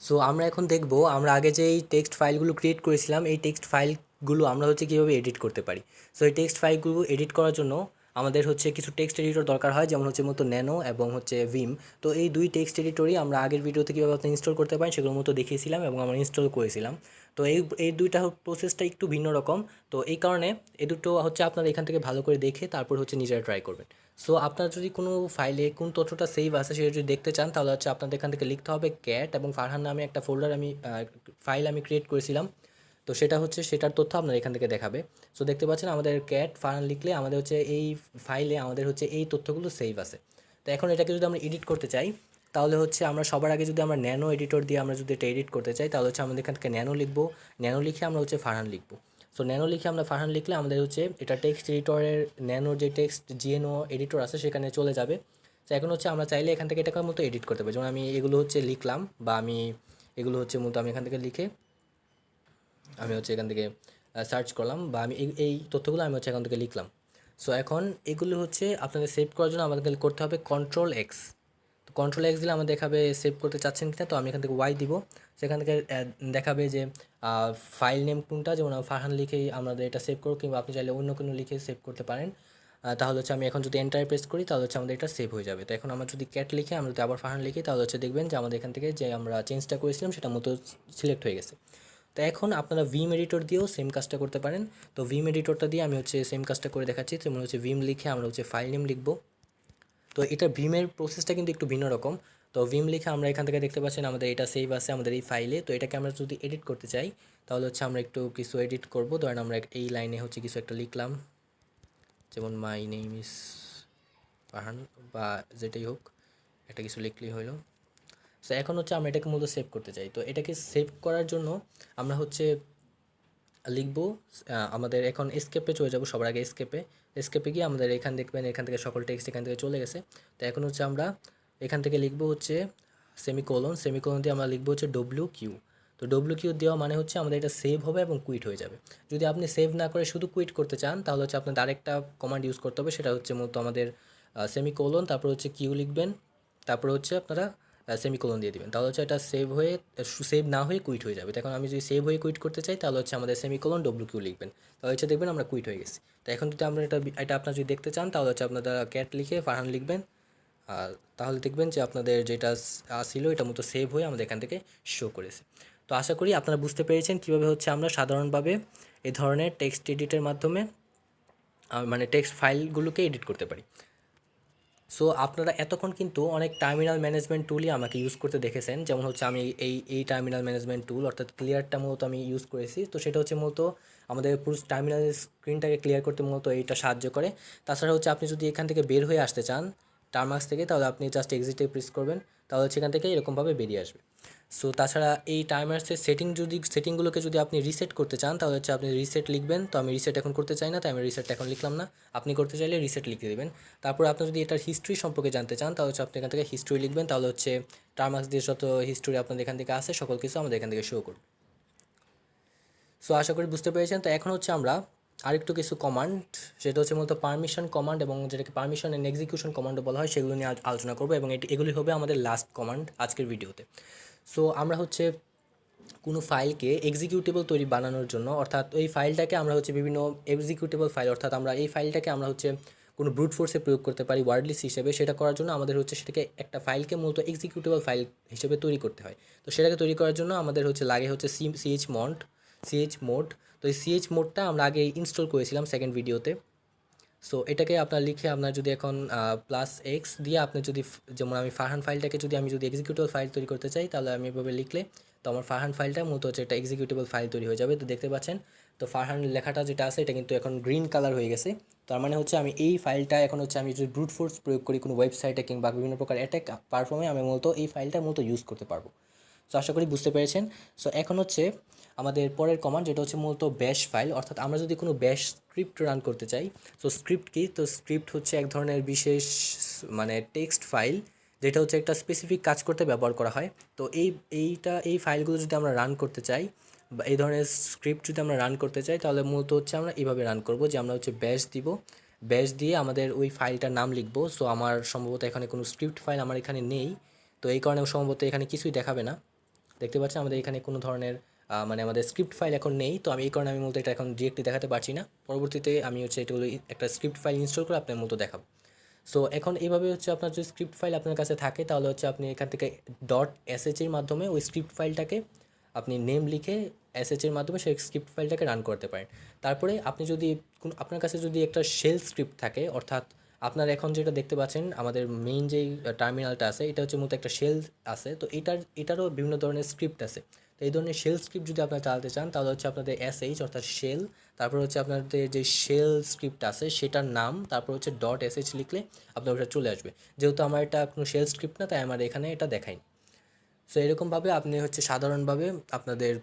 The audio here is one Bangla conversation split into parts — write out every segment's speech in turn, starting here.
সো আমরা এখন দেখব, আমরা আগে যে এই টেক্সট ফাইলগুলো ক্রিয়েট করেছিলাম, এই টেক্সট ফাইলগুলো আমরা হচ্ছে কীভাবে এডিট করতে পারি। সো এই টেক্সট ফাইলগুলো এডিট করার জন্য আমাদের হচ্ছে কিছু টেক্সট এডিটর দরকার হয়, যেমন হচ্ছে মতো ন্যানো এবং হচ্ছে ভিম তো এই দুই টেক্সট এডিটরই আমরা আগের ভিডিওতে কীভাবে আপনি ইনস্টল করতে পারেন সেগুলোর মতো দেখিয়েছিলাম এবং আমরা ইনস্টল করেছিলাম। তো এই এই দুইটা প্রসেসটা একটু ভিন্ন রকম। তো এই কারণে এই দুটো হচ্ছে আপনারা এখান থেকে ভালো করে দেখে তারপর হচ্ছে নিজেরা ট্রাই করবেন। সো আপনার যদি কোনো ফাইলে কোন তথ্যটা সেভ আছে সেটা যদি দেখতে চান, তাহলে হচ্ছে আপনাদের এখান থেকে লিখতে হবে ক্যাট এবং ফারহান নামে একটা ফোল্ডার আমি ফাইল আমি ক্রিয়েট করেছিলাম। তো সেটা হচ্ছে সেটার তথ্য আপনার এখান থেকে দেখাবে। সো দেখতে পাচ্ছেন আমাদের ক্যাট ফারহান লিখলে আমাদের হচ্ছে এই ফাইলে আমাদের হচ্ছে এই তথ্যগুলো সেভ আছে। তো এখন এটাকে যদি আমরা এডিট করতে চাই, তাহলে হচ্ছে আমরা সবার আগে যদি আমরা ন্যানো এডিটর দিয়ে আমরা যদি এটা এডিট করতে চাই, তাহলে হচ্ছে আমাদের এখান থেকে ন্যানো লিখব। ন্যানো লিখে আমরা হচ্ছে ফারহান লিখব। সো ন্যানো লিখে আমরা ফারহান লিখলে আমাদের হচ্ছে এটা টেক্সট এডিটরের ন্যানোর যে টেক্সট জিএনও এডিটর আছে সেখানে চলে যাবে। তো এখন হচ্ছে আমরা চাইলে এখান থেকে এটাকে মতো এডিট করতে পারি। যেমন আমি এগুলো হচ্ছে লিখলাম বা আমি এগুলো হচ্ছে মূলত আমি এখান থেকে লিখে আমি হচ্ছে এখান থেকে সার্চ করলাম বা আমি এই তথ্যগুলো আমি হচ্ছে এখান থেকে লিখলাম। সো এখন এগুলো হচ্ছে আপনাদের সেভ করার জন্য আমাদের করতে হবে কন্ট্রোল এক্স তো কন্ট্রোল এক্স দিলে আমাদের দেখাবে সেভ করতে চাচ্ছেন কিনা, তো আমি এখান থেকে ওয়াই দিব। সেখান থেকে দেখাবে যে ফাইল নেম কোনটা, যেমন ফারহান লিখেই আমাদের এটা সেভ করো কিংবা আপনি চাইলে অন্য কোনো লিখে সেভ করতে পারেন। তাহলে হচ্ছে আমি এখন যদি এন্টার প্রেস করি, তাহলে হচ্ছে আমাদের এটা সেভ হয়ে যাবে। তো এখন আমরা যদি ক্যাট লিখে, আমরা যদি আবার ফারহান লিখি, তাহলে হচ্ছে দেখবেন যে আমাদের এখান থেকে যে আমরা চেঞ্জটা করেছিলাম, সেটা মতো সিলেক্ট হয়ে গেছে। তো এখন আপনারা ভিম এডিটর দিয়েও সেম কাজটা করতে পারেন। তো ভিম এডিটরটা দিয়ে আমি হচ্ছে সেম কাজটা করে দেখাচ্ছি। যেমন হচ্ছে ভিম লিখে আমরা হচ্ছে ফাইল নেম লিখব। তো এটা ভিমের প্রসেসটা কিন্তু একটু ভিন্ন রকম। তো ভিম লিখে আমরা এখান থেকে দেখতে পাচ্ছেন আমাদের এটা সেভ আছে আমাদের এই ফাইলে তো এটাকে আমরা যদি এডিট করতে চাই, তাহলে হচ্ছে আমরা একটু কিছু এডিট করব। ধরেন আমরা এই লাইনে হচ্ছে কিছু একটা লিখলাম। যেমন মাই নেম ইস পাহান বা যেটাই হোক, একটা কিছু লিখলেই হলো। সো এখন হচ্ছে আমরা এটাকে মূলত সেভ করতে চাই। তো এটাকে সেভ করার জন্য আমরা হচ্ছে লিখব আমাদের এখন স্কেপে চলে যাব সবার আগে স্কেপে স্কেপে গিয়ে আমাদের এখান দেখবেন এখান থেকে সকল টেক্সট এখান থেকে চলে গেছে। তো এখন হচ্ছে আমরা এখান থেকে লিখব হচ্ছে সেমিকোলন সেমিকোলন দিয়ে আমরা লিখব হচ্ছে ডব্লিউ কিউ তো ডব্লিউ কিউ দেওয়া মানে হচ্ছে আমাদের এটা সেভ হবে এবং কুইট হয়ে যাবে। যদি আপনি সেভ না করে শুধু কুইট করতে চান, তাহলে হচ্ছে আপনাদের আরেকটা কমান্ড ইউজ করতে হবে, সেটা হচ্ছে মূলত আমাদের সেমিকোলন তারপর হচ্ছে কিউ লিখবেন। তারপর হচ্ছে আপনারা সেমিকোলন দিয়ে দিবেন। তাহলে হচ্ছে এটা সেভ হয়ে সেভ না হয়ে কুইট হয়ে যাবে। এখন আমি যদি সেভ হয়ে কুইট করতে চাই, তাহলে হচ্ছে আমাদের সেমিকোলন ডব্লিউ কিউ লিখবেন। তাহলে হচ্ছে দেখবেন আমরা কুইট হয়ে গেছি। তো এখন যদি আমরা এটা এটা আপনার যদি দেখতে চান, তাহলে হচ্ছে আপনারা ক্যাট লিখে ফারহান লিখবেন। আর তাহলে দেখবেন যে আপনাদের যেটা ছিল, এটা মতো সেভ হয়ে আমাদের এখান থেকে শো করেছে। তো আশা করি আপনারা বুঝতে পেরেছেন কীভাবে হচ্ছে আমরা সাধারণভাবে এই ধরনের টেক্সট এডিটের মাধ্যমে মানে টেক্সট ফাইলগুলোকে এডিট করতে পারি। সো আপনারা এতক্ষণ কিন্তু অনেক টার্মিনাল ম্যানেজমেন্ট টুলই আমাকে ইউজ করতে দেখেছেন। যেমন হচ্ছে আমি এই এই টার্মিনাল ম্যানেজমেন্ট টুল অর্থাৎ ক্লিয়ারটা মূলত আমি ইউজ করেছি। তো সেটা হচ্ছে মূলত আমাদের পুরো টার্মিনাল স্ক্রিনটাকে ক্লিয়ার করতে মূলত এইটা সাহায্য করে। তাছাড়া হচ্ছে আপনি যদি এখান থেকে বের হয়ে আসতে চান টার্মাক্স থেকে, তাহলে আপনি জাস্ট এক্সিটে প্রেস করবেন, তাহলে সেখান থেকে এরকমভাবে বেরিয়ে আসবে। সো তাছাড়া এই টাইমার্সের সেটিং যদি সেটিংগুলোকে যদি আপনি রিসেট করতে চান, তাহলে হচ্ছে আপনি রিসেট লিখবেন। তো আমি রিসেট এখন করতে চাই না, তাই আমি রিসেট এখন লিখলাম না। আপনি করতে চাইলে রিসেট লিখে দেবেন। তারপর আপনি যদি এটার হিস্ট্রি সম্পর্কে জানতে চান, তাহলে হচ্ছে আপনি এখান থেকে হিস্ট্রি লিখবেন। তাহলে হচ্ছে টার্মাক্স দিয়ে যত হিস্ট্রি আপনাদের এখান থেকে আসে, সকল কিছু আমাদের এখান থেকে শো করবে। সো আশা করি বুঝতে পেরেছেন। তো এখন হচ্ছে আমরা আরেকটু কিছু কমান্ড সেটা হচ্ছে মূলত পারমিশন কমান্ড এবং যেটাকে পারমিশন অ্যান্ড এক্সিকিউশন কমান্ডও বলা হয়, সেগুলো নিয়ে আলোচনা করব এবং এটি এগুলি হবে আমাদের লাস্ট কমান্ড আজকের ভিডিওতে সো আমরা হচ্ছে কোনো ফাইলকে এক্সিকিউটেবল তৈরি বানানোর জন্য, অর্থাৎ ওই ফাইলটাকে আমরা হচ্ছে বিভিন্ন এক্সিকিউটেবল ফাইল অর্থাৎ আমরা এই ফাইলটাকে আমরা হচ্ছে কোনো ব্রুট ফোর্সে প্রয়োগ করতে পারি ওয়ার্ডলিস হিসেবে, সেটা করার জন্য আমাদের হচ্ছে সেটাকে একটা ফাইলকে মূলত এক্সিকিউটেবল ফাইল হিসেবে তৈরি করতে হয়। তো সেটাকে তৈরি করার জন্য আমাদের হচ্ছে লাগে হচ্ছে C CH mod CH mod তো এই সিএইচ মোডটা আমরা আগে ইনস্টল করেছিলাম সেকেন্ড ভিডিওতে সো এটাকে আপনার লিখে আপনার যদি এখন প্লাস এক্স দিয়ে আপনি যদি যেমন আমি ফারহান ফাইলটাকে যদি আমি যদি এক্সিকিউটেবল ফাইল তৈরি করতে চাই, তাহলে আমি এভাবে লিখলে তো আমার ফারহান ফাইলটা মূলত হচ্ছে একটা এক্সিকিউটেবল ফাইল তৈরি হয়ে যাবে। তো দেখতে পাচ্ছেন, তো ফারহান লেখাটা যেটা আছে, এটা কিন্তু এখন গ্রিন কালার হয়ে গেছে। তার মানে হচ্ছে আমি এই ফাইলটা এখন হচ্ছে আমি যদি ব্রুট ফোর্স প্রয়োগ করি কোনো ওয়েবসাইটে কিংবা বিভিন্ন প্রকার অ্যাটাক পারফর্মে আমি মূলত এই ফাইলটা মূলত ইউজ করতে পারব। সো আশা করি বুঝতে পেরেছেন। সো এখন হচ্ছে আমাদের পরের কমান্ড যেটা হচ্ছে মূলত ব্যাশ ফাইল অর্থাৎ আমরা যদি কোনো ব্যাশ স্ক্রিপ্ট রান করতে চাই, তো স্ক্রিপ্ট কি? তো স্ক্রিপ্ট হচ্ছে এক ধরনের বিশেষ মানে টেক্সট ফাইল যেটা হচ্ছে একটা স্পেসিফিক কাজ করতে ব্যবহার করা হয়। তো এই, এইটা, এই ফাইলগুলো যদি আমরা রান করতে চাই, বা এই ধরনের স্ক্রিপ্ট যদি আমরা রান করতে চাই, তাহলে মূলত হচ্ছে আমরা এইভাবে রান করব যে আমরা হচ্ছে ব্যাশ দিব। ব্যাশ দিয়ে আমাদের ওই ফাইলটার নাম লিখব। সো আমার সম্ভবত এখানে কোনো স্ক্রিপ্ট ফাইল আমার এখানে নেই। তো এই কারণে সম্ভবত এখানে কিছুই দেখাবে না। দেখতে পাচ্ছেন? আমাদের এখানে কোনো ধরনের মানে আমাদের স্ক্রিপ্ট ফাইল এখন নেই, তো আমি এই কারণে আমি মূলত এটা এখন ডিরেক্টলি দেখাতে পারছি না। পরবর্তীতে আমি হচ্ছে এগুলো একটা স্ক্রিপ্ট ফাইল ইনস্টল করে আপনার মতো দেখাবো। সো এখন এইভাবে হচ্ছে আপনার যদি স্ক্রিপ্ট ফাইল আপনার কাছে থাকে, তাহলে হচ্ছে আপনি এখান থেকে ডট এসএচের মাধ্যমে ওই স্ক্রিপ্ট ফাইলটাকে আপনি নেম লিখে এসএচের মাধ্যমে সেই স্ক্রিপ্ট ফাইলটাকে রান করতে পারেন। তারপরে আপনি যদি কোন, আপনার কাছে যদি একটা শেল স্ক্রিপ্ট থাকে, অর্থাৎ আপনার এখন যেটা দেখতে পাচ্ছেন, আমাদের মেইন যেই টার্মিনালটা আছে, এটা হচ্ছে মূলত একটা শেল আছে, তো এটার, এটারও বিভিন্ন ধরনের স্ক্রিপ্ট আছে। তো এই ধরনের শেল স্ক্রিপ্ট যদি আপনারা চালাতে চান, তাহলে হচ্ছে আপনাদের এসএইচ অর্থাৎ শেল তারপর হচ্ছে আপনাদের যে শেল স্ক্রিপ্ট আছে সেটার নাম, তারপর হচ্ছে ডট এসএইচ লিখলে আপনার ওটা চলে আসবে। যেহেতু আমার এটা কোনো শেল স্ক্রিপ্ট না, তাই আমার এখানে এটা দেখায়নি সো এরকমভাবে আপনি হচ্ছে সাধারণভাবে আপনাদের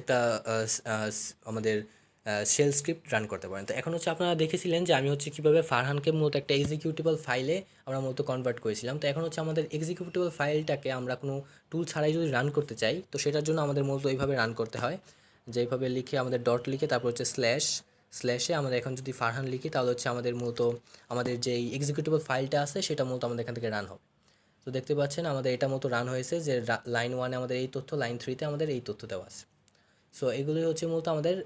একটা আমাদের শেল স্ক্রিপ্ট রান করতে পারেন। তো এখন হচ্ছে আপনারা দেখেছিলেন যে আমি হচ্ছে কীভাবে ফারহানকে মূলত একটা এক্সিকিউটেবল ফাইলে আমরা মূলত কনভার্ট করেছিলাম। তো এখন হচ্ছে আমাদের এক্সিকিউটেবল ফাইলটাকে আমরা কোনো টুল ছাড়াই যদি রান করতে চাই, তো সেটার জন্য আমাদের মূলত এইভাবে রান করতে হয়। যেইভাবে লিখে আমাদের ডট লিখে তারপর হচ্ছে স্ল্যাশ স্ল্যাশে আমাদের এখন যদি ফারহান লিখি, তাহলে হচ্ছে আমাদের মূলত আমাদের যেই এক্সিকিউটেবল ফাইলটা আছে, সেটা মূলত আমাদের এখান থেকে রান হবে। তো দেখতে পাচ্ছেন আমাদের এটা মতো রান হয়েছে যে লাইন ওয়ানে আমাদের এই তথ্য লাইন থ্রিতে আমাদের এই তথ্য দেওয়া আছে। সো এগুলোই হচ্ছে মূলত আমাদের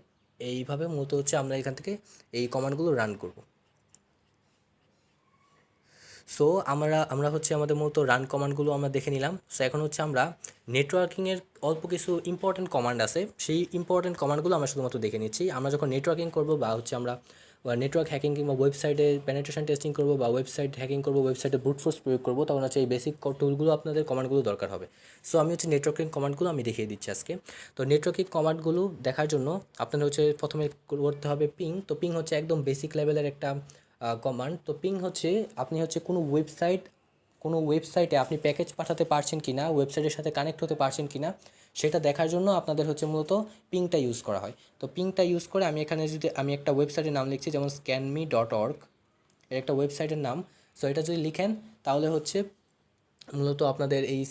এইভাবে মূলত হচ্ছে আমরা এখান থেকে এই কমান্ডগুলো রান করব। সো আমরা আমরা হচ্ছে আমাদের মূলত রান কমান্ডগুলো আমরা দেখে নিলাম। সো এখন হচ্ছে আমরা নেটওয়ার্কিংয়ের অল্প কিছু ইম্পর্টেন্ট কমান্ড আছে। সেই ইম্পর্টেন্ট কমান্ডগুলো আমরা শুধুমাত্র দেখে নিচ্ছি। আমরা যখন নেটওয়ার্কিং করব বা হচ্ছে আমরা নেটওয়ার্ক হ্যাকিং কিংবা ওয়েবসাইটে পেনিট্রেশন টেস্টিং করব বা ওয়েবসাইট হ্যাকিং করব ওয়েবসাইটে ব্রুট ফোর্স প্রয়োগ করব, তখন হচ্ছে এই বেসিক টুলগুলো আপনাদের কমান্ডগুলো দরকার হবে। সো আমি হচ্ছে নেটওয়ার্কিং কমান্ডগুলো আমি দেখিয়ে দিচ্ছি আজকে। তো নেটওয়ার্কিং কমান্ডগুলো দেখার জন্য আপনাদের হচ্ছে প্রথমে করতে হবে পিং তো পিং হচ্ছে একদম বেসিক লেভেলের একটা কমান্ড তো পিং হচ্ছে আপনি হচ্ছে কোনো ওয়েবসাইট কোনো ওয়েবসাইটে আপনি প্যাকেজ পাঠাতে পারছেন কি না ওয়েবসাইটের সাথে কানেক্ট হতে পারছেন কি না সেটা দেখার জন্য আপনাদের হচ্ছে মূলত পিংটা ইউজ করা হয়। তো পিংটা ইউজ করে আমি এখানে যদি, আমি একটা ওয়েবসাইটের নাম লিখছি, যেমন স্ক্যানমি ডট অর্গ এর একটা ওয়েবসাইটের নাম। সো এটা যদি লিখেন, তাহলে হচ্ছে মূলত আপনাদের এই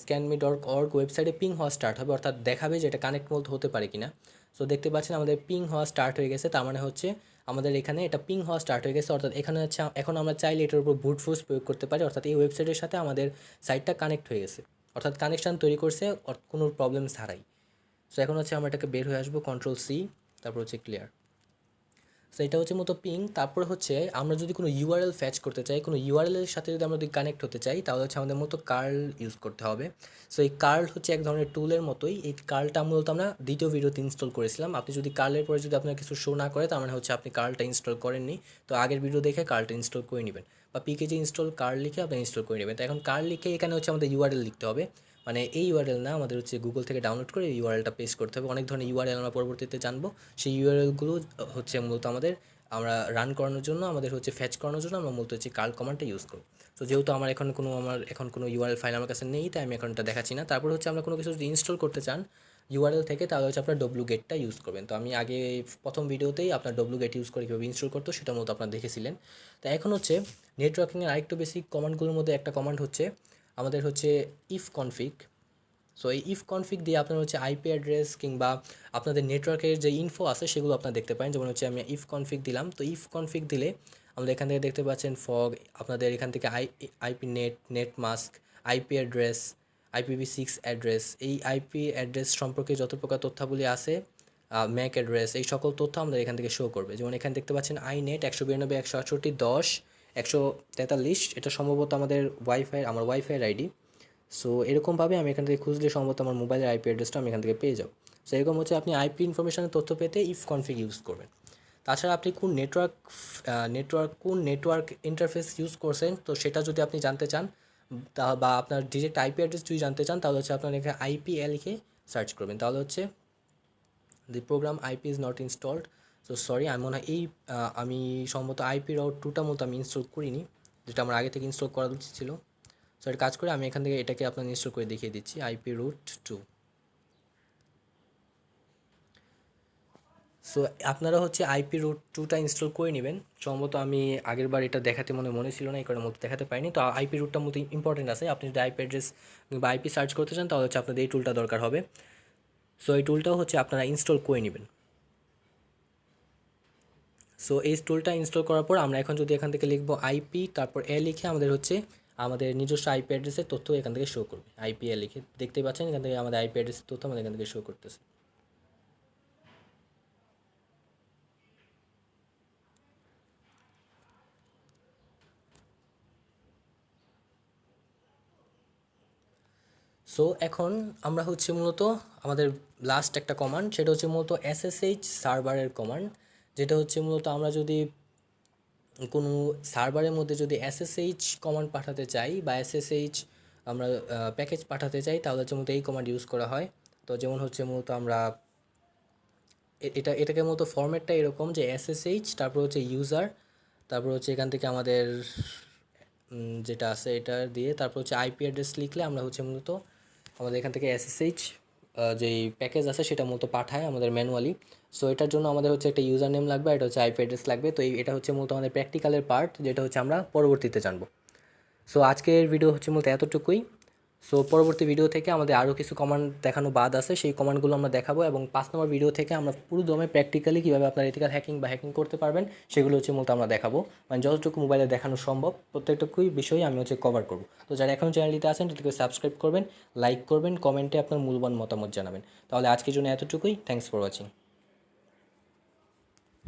স্ক্যানমি ডট অর্গ ওয়েবসাইটে পিং হওয়া স্টার্ট হবে, অর্থাৎ দেখাবে যে এটা কানেক্ট মূলত হতে পারে কিনা। সো দেখতে পাচ্ছেন আমাদের পিং হওয়া স্টার্ট হয়ে গেছে, তার মানে হচ্ছে আমাদের এখানে এটা পিং হওয়া স্টার্ট হয়ে গেছে, অর্থাৎ এখানে হচ্ছে, এখন আমরা চাইলে এটার উপর বুট ফোর্স প্রয়োগ করতে পারি, অর্থাৎ এই ওয়েবসাইটের সাথে আমাদের সাইটটা কানেক্ট হয়ে গেছে। অর্থাৎ কানেকশান তৈরি করছে কোনো প্রবলেম ছাড়াই। সো এখন হচ্ছে আমরা এটাকে বের হয়ে আসব কন্ট্রোল সি তারপর হচ্ছে ক্লিয়ার সো এটা হচ্ছে মতো পিং তারপরে হচ্ছে আমরা যদি কোনো ইউআরএল ফ্যাচ করতে চাই, কোনো ইউআরএল এর সাথে যদি আমরা যদি কানেক্ট হতে চাই, তাহলে হচ্ছে আমাদের মতো কার্ল ইউজ করতে হবে। সো এই কার্ল হচ্ছে এক ধরনের টুলের মতোই, এই কার্লটা মূলত আমরা দ্বিতীয় ভিডিওতে ইনস্টল করেছিলাম। আপনি যদি কার্লের পরে যদি আপনার কিছু শো না করে, তার মানে হচ্ছে আপনি কার্লটা ইনস্টল করেননি, তো আগের ভিডিও দেখে কার্লটা ইনস্টল করে নেবেন। বা পিকেজি ইনস্টল কার্ল লিখে আপনি ইনস্টল করে নেবেন। তো এখন কার্ল লিখে এখানে হচ্ছে আমাদের ইউআরএল লিখতে হবে। মানে এই ইউআরএল না আমাদের হচ্ছে গুগল থেকে ডাউনলোড করে ইউআরএলটা পেস্ট করতে হবে। অনেক ধরনের ইউআরএল আমরা পরবর্তীতে জানব। সেই ইউআরএলগুলো হচ্ছে মূলত আমাদের আমরা রান করানোর জন্য, আমাদের হচ্ছে ফ্যাচ করানোর জন্য আমরা মূলত হচ্ছে কার্ল কমান্ডটা ইউজ করব। তো যেহেতু আমার এখন কোনো আমার এখন কোনো ইউআরএল ফাইল আমার কাছে নেই, তাই আমি এখন এটা দেখাচ্ছি না। তারপর হচ্ছে আমরা কোনো কিছু যদি ইনস্টল করতে চান ইউআরএল থেকে, তাহলে হচ্ছে আপনার ডব্লু গেটটা ইউজ করবেন। তো আমি আগে প্রথম ভিডিওতেই আপনার ডব্লু গেট ইউজ করে কীভাবে ইনস্টল করতো সেটা মতো আপনারা দেখেছিলেন। তো এখন হচ্ছে নেটওয়ার্কিংয়ের আরেকটু বেসিক কমান্ডগুলোর মধ্যে একটা কমান্ড হচ্ছে আমাদের হচ্ছে ইফ কনফিগ সো এই ইফ কনফিগ দিয়ে আপনার হচ্ছে আইপি অ্যাড্রেস কিংবা আপনাদের নেটওয়ার্কের যে ইনফো আছে, সেগুলো আপনারা দেখতে পারেন। যেমন হচ্ছে আমি ইফ কনফিগ দিলাম। তো ইফ কনফিগ দিলে আমাদের এখান থেকে দেখতে পাচ্ছেন ফগ আপনাদের এখান থেকে I IP net netmask IP address IPv six address এই আইপি অ্যাড্রেস সম্পর্কে যত প্রকার তথ্যাবলী আছে ম্যাক অ্যাড্রেস এই সকল তথ্য আমাদের এখান থেকে শো করবে। যেমন এখানে দেখতে পাচ্ছেন আই নেট একশো বিরানব্বই, একশো আটষট্টি, দশ। একশো তেতাল্লিশ, এটা সম্ভবত আমাদের ওয়াইফাই আমার ওয়াইফাইয়ের আইডি সো এরকমভাবে আমি এখান থেকে খুঁজলে সম্ভবত আমার মোবাইলের আইপি অ্যাড্রেসটা আমি এখান থেকে পেয়ে যাব। সো এরকম হচ্ছে আপনি আইপি ইনফরমেশনের তথ্য পেতে ইফ কনফিগ ইউজ করবেন। তাছাড়া আপনি কোন নেটওয়ার্ক নেটওয়ার্ক কোন নেটওয়ার্ক ইন্টারফেস ইউজ করছেন, তো সেটা যদি আপনি জানতে চান, তা বা আপনার ডিরেক্ট আইপি অ্যাড্রেস যদি জানতে চান, তাহলে হচ্ছে আপনার এখানে আইপি লিখে সার্চ করবেন। তাহলে হচ্ছে the program IP is not installed so sorry আমি মনে হয় এই আমি সম্ভবত আইপি রাউট টুটা মতো আমি ইনস্টল করিনি, যেটা আমার আগে থেকে ইনস্টল করা উচিত ছিল। সো এটা কাজ করে, আমি এখান থেকে এটাকে আপনার ইনস্টল করে দেখিয়ে দিচ্ছি আইপি রুট টু সো আপনারা হচ্ছে আইপি রুট টুটা ইনস্টল করে নেবেন। সম্ভবত আমি আগের বার এটা দেখাতে মনে মনে ছিল না, এই কারণে মতো দেখাতে পারিনি। তো আইপি রুটটা মতো ইম্পর্টেন্ট আছে, আপনি যদি আইপি অ্যাড্রেস বা আইপি সার্চ করতে চান, তাহলে হচ্ছে আপনাদের এই টুলটা দরকার হবে। সো এই টুলটাও হচ্ছে আপনারা ইনস্টল করে নেবেন। সো এই টুলটা ইনস্টল করার পর আমরা এখন যদি এখান থেকে লিখব আইপি তারপর এ লিখে আমাদের হচ্ছে আমাদের নিজস্ব আইপি অ্যাড্রেসের তথ্য এখান থেকে শো করবে। আইপিএল লিখে দেখতে পাচ্ছেন, এখান থেকে আমাদের আইপি অ্যাড্রেসের তথ্য আমাদের এখান থেকে শো করতেছে। সো এখন আমরা হচ্ছে মূলত আমাদের লাস্ট একটা কমান্ড সেটা হচ্ছে মূলত এসএসএইচ সার্ভারের কমান্ড যেটা হচ্ছে মূলত আমরা যদি কোনো সার্ভারের মধ্যে যদি এসএসএইচ কমান্ড পাঠাতে চাই বা এসএসএইচ আমরা প্যাকেজ পাঠাতে চাই, তাহলে হচ্ছে মূলত এই কমান্ড ইউজ করা হয়। তো যেমন হচ্ছে মূলত আমরা এটা, এটাকে মূলত ফরম্যাটটা এরকম যে এসএসএইচ তারপর হচ্ছে ইউজার তারপর হচ্ছে এখান থেকে আমাদের যেটা আছে এটা দিয়ে তারপর হচ্ছে আইপি অ্যাড্রেস লিখলে আমরা হচ্ছে মূলত আমাদের এখান থেকে এসএসএইচ যেই প্যাকেজ আছে সেটা মূলত পাঠায় আমাদের ম্যানুয়ালি সো এটার জন্য আমাদের হচ্ছে একটা ইউজার নেম লাগবে এটা হচ্ছে আইপি অ্যাড্রেস লাগবে। তো এটা হচ্ছে মূলত আমাদের প্র্যাকটিক্যালের পার্ট যেটা হচ্ছে আমরা পরবর্তীতে জানব। সো আজকের ভিডিও হচ্ছে মূলত এতটুকুই। সো পরবর্তী ভিডিও থেকে আমাদের আরও কিছু কমান্ড দেখানো বাদ আছে, সেই কমান্ডগুলো আমরা দেখাবো এবং পাঁচ নম্বর ভিডিও থেকে আমরা পুরো দমে প্র্যাকটিক্যালি কীভাবে আপনার এথিক্যাল হ্যাকিং বা হ্যাকিং করতে পারবেন, সেগুলো হচ্ছে মূলত আমরা দেখাবো। মানে যতটুকু মোবাইলে দেখানো সম্ভব, প্রত্যেকটুকুই বিষয় আমি হচ্ছে কভার করব। তো যারা এখনও চ্যানেলটিতে আছেন সেটাকে সাবস্ক্রাইব করবেন লাইক করবেন কমেন্টে আপনার মূল্যবান মতামত জানাবেন। তাহলে আজকের জন্য এতটুকুই। Thanks for watching